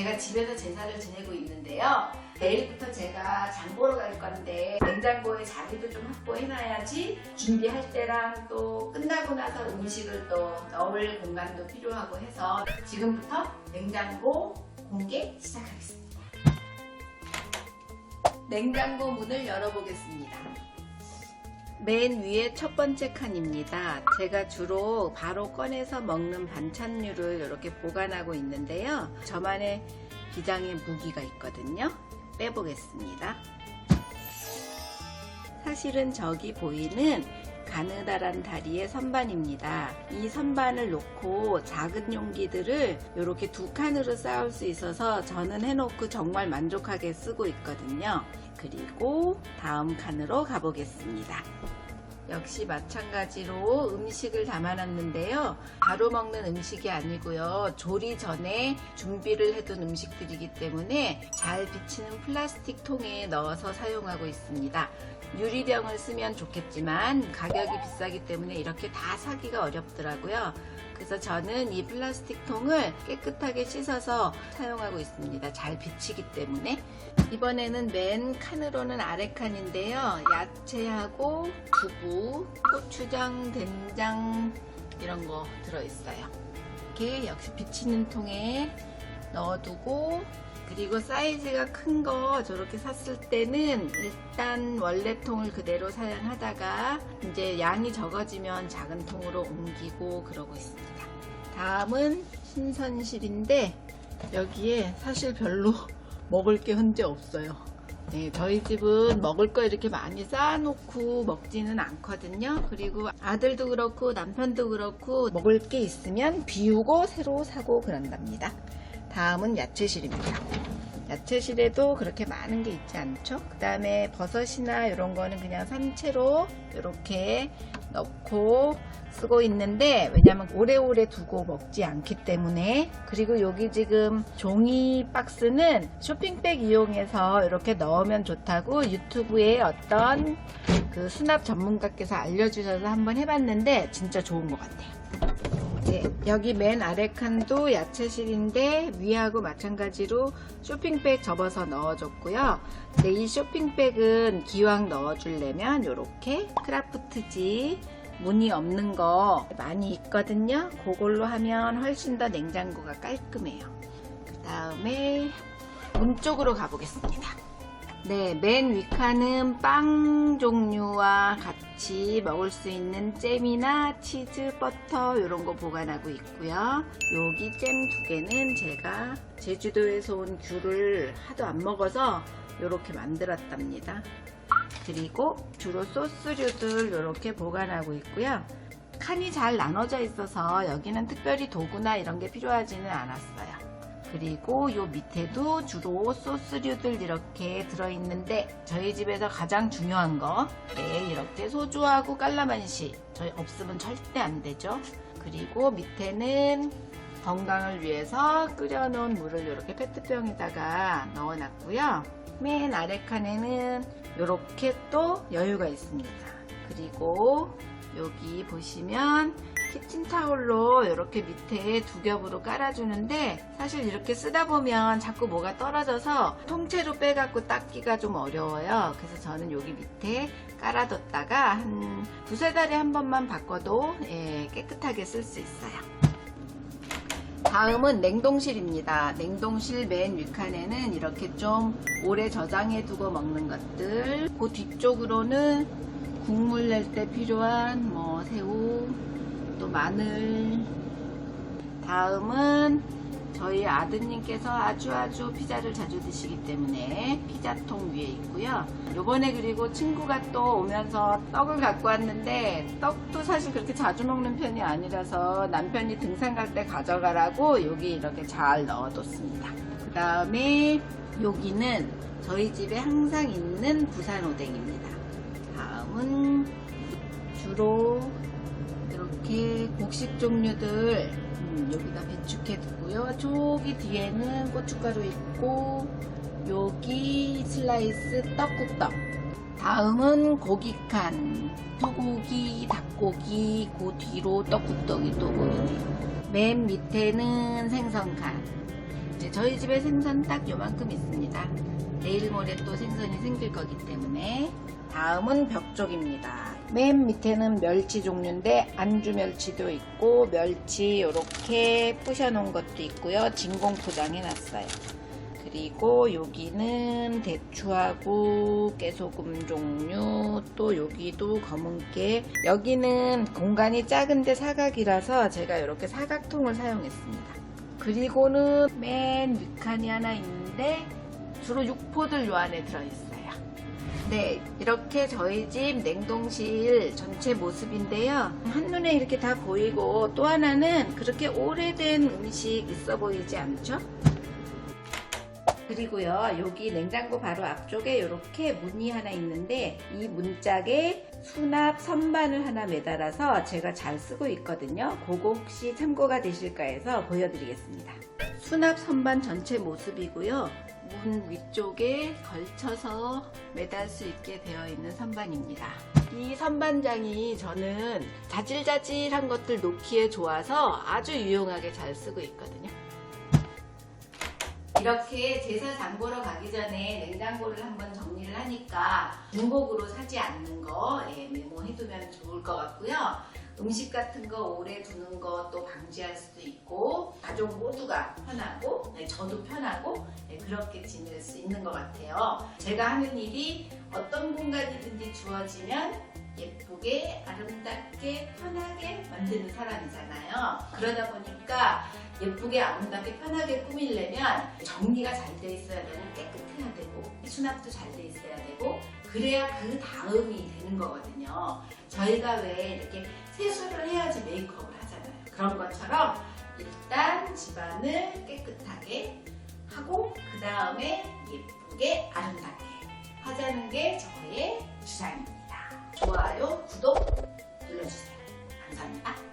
제가 집에서 제사를 지내고 있는데요. 내일부터 제가 장 보러 갈 건데 냉장고에 자리도 좀 확보해놔야지 준비할 때랑 또 끝나고 나서 음식을 또 넣을 공간도 필요하고 해서 지금부터 냉장고 공개 시작하겠습니다. 냉장고 문을 열어보겠습니다. 맨 위에 첫 번째 칸입니다. 제가 주로 바로 꺼내서 먹는 반찬류를 이렇게 보관하고 있는데요. 저만의 기장의 무기가 있거든요. 빼보겠습니다. 사실은 저기 보이는 가느다란 다리의 선반입니다. 이 선반을 놓고 작은 용기들을 이렇게 두 칸으로 쌓을 수 있어서 저는 해놓고 정말 만족하게 쓰고 있거든요. 그리고 다음 칸으로 가보겠습니다. 역시 마찬가지로 음식을 담아놨는데요. 바로 먹는 음식이 아니고요. 조리 전에 준비를 해둔 음식들이기 때문에 잘 비치는 플라스틱 통에 넣어서 사용하고 있습니다. 유리병을 쓰면 좋겠지만 가격이 비싸기 때문에 이렇게 다 사기가 어렵더라고요. 그래서 저는 이 플라스틱 통을 깨끗하게 씻어서 사용하고 있습니다. 잘 비치기 때문에. 이번에는 맨 칸으로는 아래 칸인데요. 야채하고 두부, 고추장, 된장 이런 거 들어있어요. 이렇게 역시 비치는 통에 넣어두고 그리고 사이즈가 큰 거 저렇게 샀을 때는 일단 원래 통을 그대로 사용하다가 이제 양이 적어지면 작은 통으로 옮기고 그러고 있습니다. 다음은 신선실인데 여기에 사실 별로 먹을 게 현재 없어요. 네, 저희 집은 먹을 거 이렇게 많이 쌓아놓고 먹지는 않거든요. 그리고 아들도 그렇고 남편도 그렇고 먹을 게 있으면 비우고 새로 사고 그런답니다. 다음은 야채실입니다. 야채실에도 그렇게 많은 게 있지 않죠? 그 다음에 버섯이나 이런 거는 그냥 산채로 이렇게 넣고 쓰고 있는데 왜냐면 오래오래 두고 먹지 않기 때문에 그리고 여기 지금 종이 박스는 쇼핑백 이용해서 이렇게 넣으면 좋다고 유튜브에 어떤 그 수납 전문가께서 알려주셔서 한번 해봤는데 진짜 좋은 것 같아요. 네, 여기 맨 아래 칸도 야채실인데 위하고 마찬가지로 쇼핑백 접어서 넣어줬고요. 근데 이 쇼핑백은 기왕 넣어주려면 이렇게 크라프트지 무늬 없는 거 많이 있거든요. 그걸로 하면 훨씬 더 냉장고가 깔끔해요. 그 다음에 문 쪽으로 가보겠습니다. 네, 맨 위칸은 빵 종류와 같이 먹을 수 있는 잼이나 치즈, 버터 이런 거 보관하고 있고요. 여기 잼 두 개는 제가 제주도에서 온 귤을 하도 안 먹어서 이렇게 만들었답니다. 그리고 주로 소스류들 이렇게 보관하고 있고요. 칸이 잘 나눠져 있어서 여기는 특별히 도구나 이런 게 필요하지는 않았어요. 그리고 요 밑에도 주로 소스류들 이렇게 들어있는데 저희 집에서 가장 중요한 거 네, 이렇게 소주하고 깔라만시 저희 없으면 절대 안 되죠. 그리고 밑에는 건강을 위해서 끓여놓은 물을 이렇게 페트병에다가 넣어놨고요. 맨 아래 칸에는 이렇게 또 여유가 있습니다. 그리고 여기 보시면 키친타올로 이렇게 밑에 두 겹으로 깔아주는데 사실 이렇게 쓰다 보면 자꾸 뭐가 떨어져서 통째로 빼갖고 닦기가 좀 어려워요. 그래서 저는 여기 밑에 깔아뒀다가 한 두세 달에 한 번만 바꿔도 예, 깨끗하게 쓸 수 있어요. 다음은 냉동실입니다. 냉동실 맨 윗칸에는 이렇게 좀 오래 저장해 두고 먹는 것들. 그 뒤쪽으로는 국물 낼 때 필요한 뭐 새우, 또 마늘. 다음은 저희 아드님께서 아주 아주 피자를 자주 드시기 때문에 피자통 위에 있고요. 요번에 그리고 친구가 또 오면서 떡을 갖고 왔는데 떡도 사실 그렇게 자주 먹는 편이 아니라서 남편이 등산 갈 때 가져가라고 여기 이렇게 잘 넣어뒀습니다. 그 다음에 여기는 저희 집에 항상 있는 부산 오뎅입니다. 다음은 주로 이렇게 곡식 종류들 음, 여기다 배축해 두고요. 저기 뒤에는 고춧가루 있고 여기 슬라이스 떡국떡. 다음은 고기칸. 소고기, 닭고기, 그 뒤로 떡국떡이 또 보이네요. 맨 밑에는 생선칸. 이제 네, 저희 집에 생선 딱 요만큼 있습니다. 내일 모레 또 생선이 생길 거기 때문에 다음은 벽 쪽입니다. 맨 밑에는 멸치 종류인데 안주 멸치도 있고 멸치 이렇게 부셔놓은 것도 있고요. 진공 포장해 놨어요. 그리고 여기는 대추하고 깨소금 종류 또 여기도 검은깨 여기는 공간이 작은데 사각이라서 제가 이렇게 사각통을 사용했습니다. 그리고는 맨 윗칸이 하나 있는데 주로 육포들 요 안에 들어있어요. 네, 이렇게 저희 집 냉동실 전체 모습인데요. 한눈에 이렇게 다 보이고 또 하나는 그렇게 오래된 음식 있어 보이지 않죠? 그리고요, 여기 냉장고 바로 앞쪽에 이렇게 문이 하나 있는데 이 문짝에 수납 선반을 하나 매달아서 제가 잘 쓰고 있거든요. 그거 혹시 참고가 되실까 해서 보여드리겠습니다. 수납 선반 전체 모습이고요. 문 위쪽에 걸쳐서 매달 수 있게 되어 있는 선반입니다. 이 선반장이 저는 자질자질한 것들 놓기에 좋아서 아주 유용하게 잘 쓰고 있거든요. 이렇게 제사 장 보러 가기 전에 냉장고를 한번 정리를 하니까 중복으로 사지 않는 거 예, 메모해두면 좋을 것 같고요. 음식 같은 거 오래 두는 것도 방지할 수도 있고 가족 모두가 편하고 네, 저도 편하고 네, 그렇게 지낼 수 있는 것 같아요. 제가 하는 일이 어떤 공간이든지 주어지면 예쁘게 아름답게 편하게 만드는 사람이잖아요. 그러다 보니까 예쁘게 아름답게 편하게 꾸미려면 정리가 잘 돼 있어야 되고 깨끗해야 되고 수납도 잘 돼 있어야 되고 그래야 그 다음이 되는 거거든요. 저희가 왜 이렇게 세수를 해야지 메이크업을 하잖아요. 그런 것처럼 일단 집안을 깨끗하게 하고 그 다음에 예쁘게 아름답게 하자는 게 저의 주장입니다. 좋아요, 구독 눌러주세요. 감사합니다.